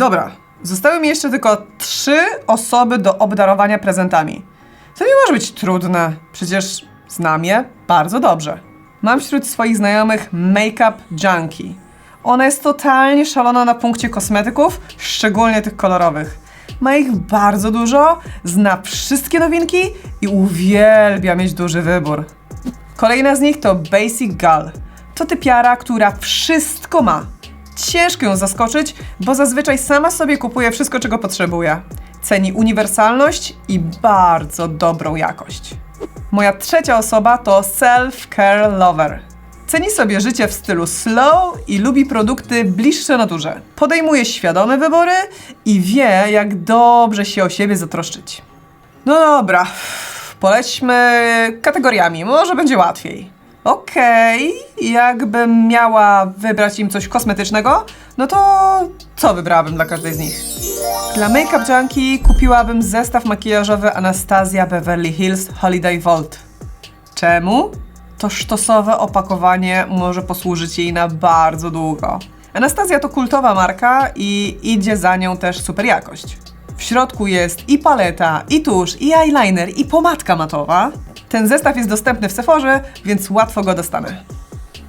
Dobra, zostały mi jeszcze tylko trzy osoby do obdarowania prezentami. To nie może być trudne, przecież znam je bardzo dobrze. Mam wśród swoich znajomych Makeup Junkie. Ona jest totalnie szalona na punkcie kosmetyków, szczególnie tych kolorowych. Ma ich bardzo dużo, zna wszystkie nowinki i uwielbia mieć duży wybór. Kolejna z nich to Basic Gal. To typiara, która wszystko ma. Ciężko ją zaskoczyć, bo zazwyczaj sama sobie kupuje wszystko, czego potrzebuje. Ceni uniwersalność i bardzo dobrą jakość. Moja trzecia osoba to Self-Care Lover. Ceni sobie życie w stylu slow i lubi produkty bliższe naturze. Podejmuje świadome wybory i wie, jak dobrze się o siebie zatroszczyć. No dobra, polećmy kategoriami, może będzie łatwiej. Okej, jakbym miała wybrać im coś kosmetycznego, no to co wybrałabym dla każdej z nich? Dla Makeup Junkie kupiłabym zestaw makijażowy Anastasia Beverly Hills Holiday Vault. Czemu? To sztosowe opakowanie może posłużyć jej na bardzo długo. Anastazja to kultowa marka i idzie za nią też super jakość. W środku jest i paleta, i tusz, i eyeliner, i pomadka matowa. Ten zestaw jest dostępny w Sephorze, więc łatwo go dostanę.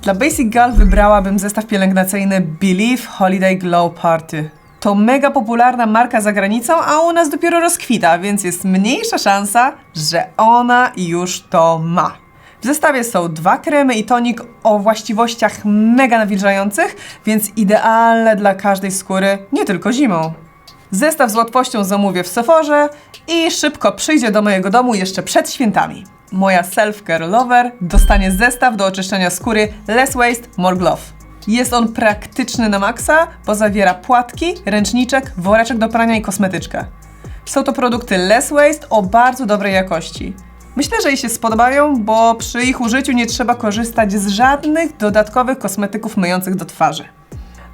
Dla Basic Gal wybrałabym zestaw pielęgnacyjny Believe Holiday Glow Party. To mega popularna marka za granicą, a u nas dopiero rozkwita, więc jest mniejsza szansa, że ona już to ma. W zestawie są dwa kremy i tonik o właściwościach mega nawilżających, więc idealne dla każdej skóry, nie tylko zimą. Zestaw z łatwością zamówię w Sephorze i szybko przyjdzie do mojego domu jeszcze przed świętami. Moja self-care lover dostanie zestaw do oczyszczania skóry Less Waste, More Glove. Jest on praktyczny na maksa, bo zawiera płatki, ręczniczek, woreczek do prania i kosmetyczkę. Są to produkty Less Waste o bardzo dobrej jakości. Myślę, że jej się spodobają, bo przy ich użyciu nie trzeba korzystać z żadnych dodatkowych kosmetyków myjących do twarzy.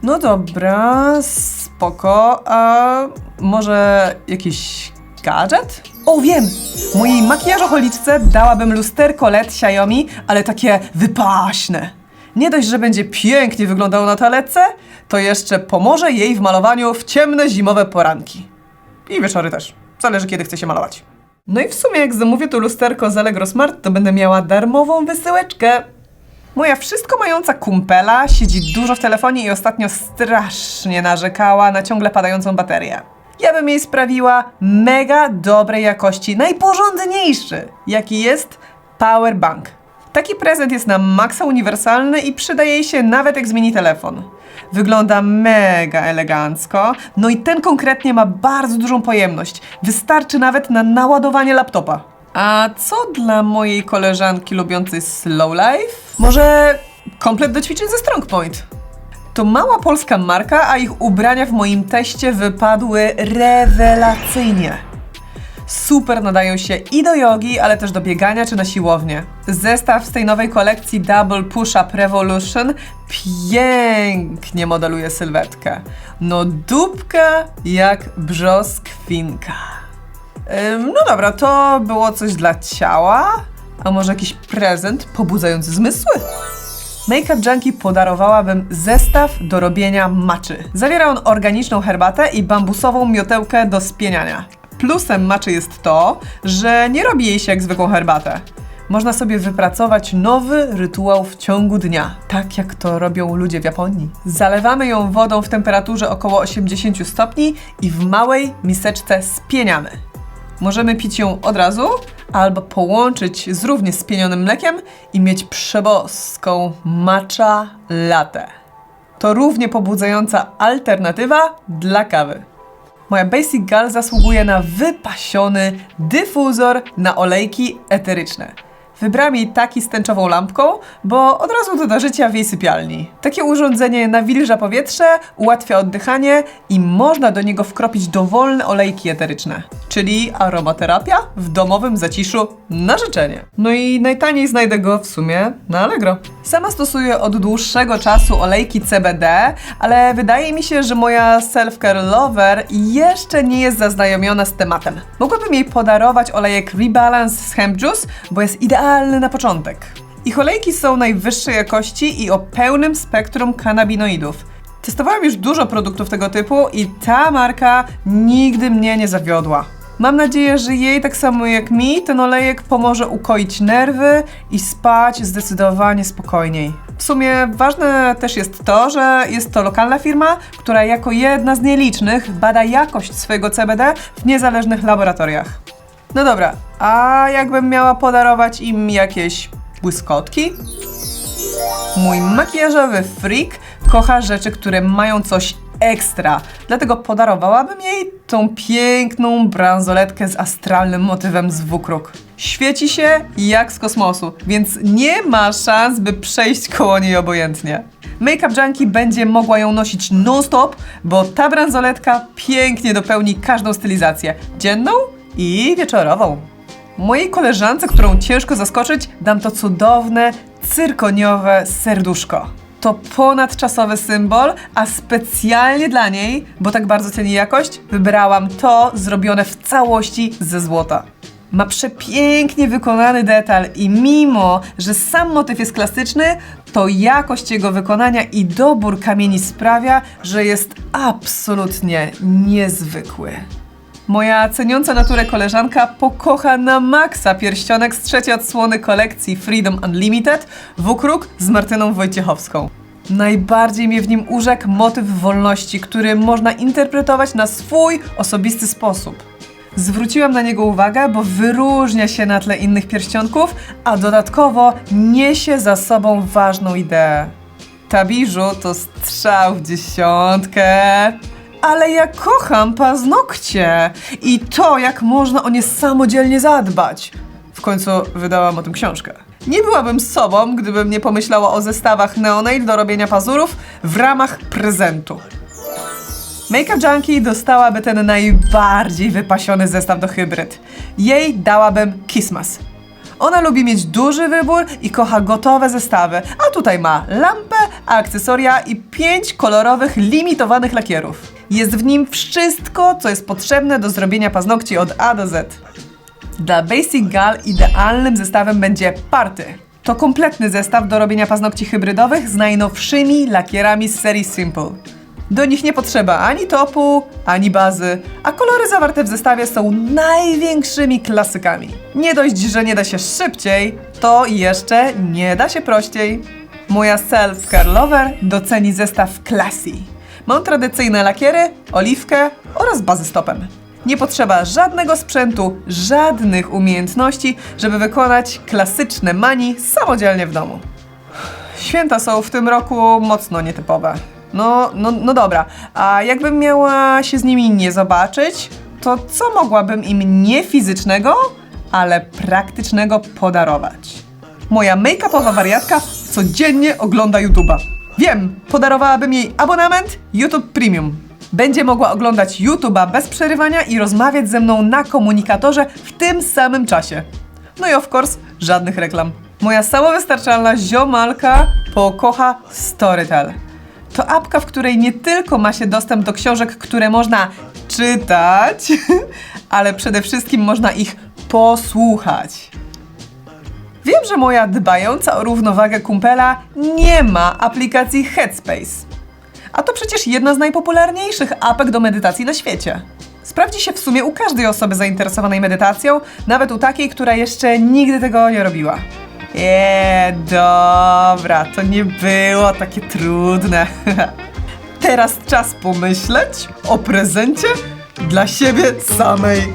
No dobra, spoko. A może jakiś gadżet? O, wiem! Mojej makijażocholiczce dałabym lusterko LED Xiaomi, ale takie wypaśne. Nie dość, że będzie pięknie wyglądało na toaletce, to jeszcze pomoże jej w malowaniu w ciemne zimowe poranki. I wieczory też. Zależy, kiedy chce się malować. No i w sumie, jak zamówię to lusterko z Allegro Smart, to będę miała darmową wysyłeczkę. Moja wszystko mająca kumpela siedzi dużo w telefonie i ostatnio strasznie narzekała na ciągle padającą baterię. Ja bym jej sprawiła mega dobrej jakości, najporządniejszy, jaki jest Powerbank. Taki prezent jest na maksa uniwersalny i przydaje jej się nawet jak zmieni telefon. Wygląda mega elegancko, no i ten konkretnie ma bardzo dużą pojemność. Wystarczy nawet na naładowanie laptopa. A co dla mojej koleżanki lubiącej slow life? Może komplet do ćwiczeń ze Strong Point? To mała polska marka, a ich ubrania w moim teście wypadły rewelacyjnie. Super nadają się i do jogi, ale też do biegania czy na siłownię. Zestaw z tej nowej kolekcji Double Push-Up Revolution pięknie modeluje sylwetkę. No dupka jak brzoskwinka. Ym, no dobra, to było coś dla ciała, a może jakiś prezent pobudzający zmysły? Makeup Junkie podarowałabym zestaw do robienia maczy. Zawiera on organiczną herbatę i bambusową miotełkę do spieniania. Plusem maczy jest to, że nie robi jej się jak zwykłą herbatę. Można sobie wypracować nowy rytuał w ciągu dnia, tak jak to robią ludzie w Japonii. Zalewamy ją wodą w temperaturze około 80 stopni i w małej miseczce spieniamy. Możemy pić ją od razu, albo połączyć z równie spienionym mlekiem i mieć przeboską matcha latte. To równie pobudzająca alternatywa dla kawy. Moja Basic Gal zasługuje na wypasiony dyfuzor na olejki eteryczne. Wybrałam jej taki z tęczową lampką, bo od razu doda życia w jej sypialni. Takie urządzenie nawilża powietrze, ułatwia oddychanie i można do niego wkropić dowolne olejki eteryczne. Czyli aromaterapia w domowym zaciszu na życzenie. No i najtaniej znajdę go w sumie na Allegro. Sama stosuję od dłuższego czasu olejki CBD, ale wydaje mi się, że moja self-care lover jeszcze nie jest zaznajomiona z tematem. Mogłabym jej podarować olejek Rebalance z Hemp Juice, bo jest idealny na początek. Ich olejki są najwyższej jakości i o pełnym spektrum kanabinoidów. Testowałem już dużo produktów tego typu i ta marka nigdy mnie nie zawiodła. Mam nadzieję, że jej, tak samo jak mi, ten olejek pomoże ukoić nerwy i spać zdecydowanie spokojniej. W sumie ważne też jest to, że jest to lokalna firma, która jako jedna z nielicznych bada jakość swojego CBD w niezależnych laboratoriach. No dobra, a jakbym miała podarować im jakieś błyskotki? Mój makijażowy freak kocha rzeczy, które mają coś ekstra. Dlatego podarowałabym jej tą piękną bransoletkę z astralnym motywem z Wukruk. Świeci się jak z kosmosu, więc nie ma szans, by przejść koło niej obojętnie. Makeup Junkie będzie mogła ją nosić non-stop, bo ta bransoletka pięknie dopełni każdą stylizację. Dzienną i wieczorową. Mojej koleżance, którą ciężko zaskoczyć, dam to cudowne, cyrkoniowe serduszko. To ponadczasowy symbol, a specjalnie dla niej, bo tak bardzo ceni jakość, wybrałam to zrobione w całości ze złota. Ma przepięknie wykonany detal i mimo, że sam motyw jest klasyczny, to jakość jego wykonania i dobór kamieni sprawia, że jest absolutnie niezwykły. Moja ceniąca naturę koleżanka pokocha na maksa pierścionek z trzeciej odsłony kolekcji Freedom Unlimited Wukruk z Martyną Wojciechowską. Najbardziej mnie w nim urzekł motyw wolności, który można interpretować na swój osobisty sposób. Zwróciłam na niego uwagę, bo wyróżnia się na tle innych pierścionków, a dodatkowo niesie za sobą ważną ideę. Ta biżu to strzał w dziesiątkę. Ale ja kocham paznokcie i to, jak można o nie samodzielnie zadbać. W końcu wydałam o tym książkę. Nie byłabym sobą, gdybym nie pomyślała o zestawach Neonail do robienia pazurów w ramach prezentu. Makeup Junkie dostałaby ten najbardziej wypasiony zestaw do hybryd. Jej dałabym Kismas. Ona lubi mieć duży wybór i kocha gotowe zestawy, a tutaj ma lampę, akcesoria i pięć kolorowych, limitowanych lakierów. Jest w nim wszystko, co jest potrzebne do zrobienia paznokci od A do Z. Dla Basic Gal idealnym zestawem będzie Party. To kompletny zestaw do robienia paznokci hybrydowych z najnowszymi lakierami z serii Simple. Do nich nie potrzeba ani topu, ani bazy, a kolory zawarte w zestawie są największymi klasykami. Nie dość, że nie da się szybciej, to jeszcze nie da się prościej. Moja self-care lover doceni zestaw Classy. Mam tradycyjne lakiery, oliwkę oraz bazę stopem. Nie potrzeba żadnego sprzętu, żadnych umiejętności, żeby wykonać klasyczne mani samodzielnie w domu. Święta są w tym roku mocno nietypowe. No, no, no dobra, a jakbym miała się z nimi nie zobaczyć, to co mogłabym im nie fizycznego, ale praktycznego podarować? Moja make-upowa wariatka codziennie ogląda YouTube'a. Wiem, podarowałabym jej abonament YouTube Premium. Będzie mogła oglądać YouTube'a bez przerywania i rozmawiać ze mną na komunikatorze w tym samym czasie. No i of course, żadnych reklam. Moja samowystarczalna ziomalka pokocha Storytel. To apka, w której nie tylko ma się dostęp do książek, które można czytać, ale przede wszystkim można ich posłuchać. Wiem, że moja dbająca o równowagę kumpela nie ma aplikacji Headspace. A to przecież jedna z najpopularniejszych apek do medytacji na świecie. Sprawdzi się w sumie u każdej osoby zainteresowanej medytacją, nawet u takiej, która jeszcze nigdy tego nie robiła. Eee, dobra, to nie było takie trudne. Teraz czas pomyśleć o prezencie dla siebie samej.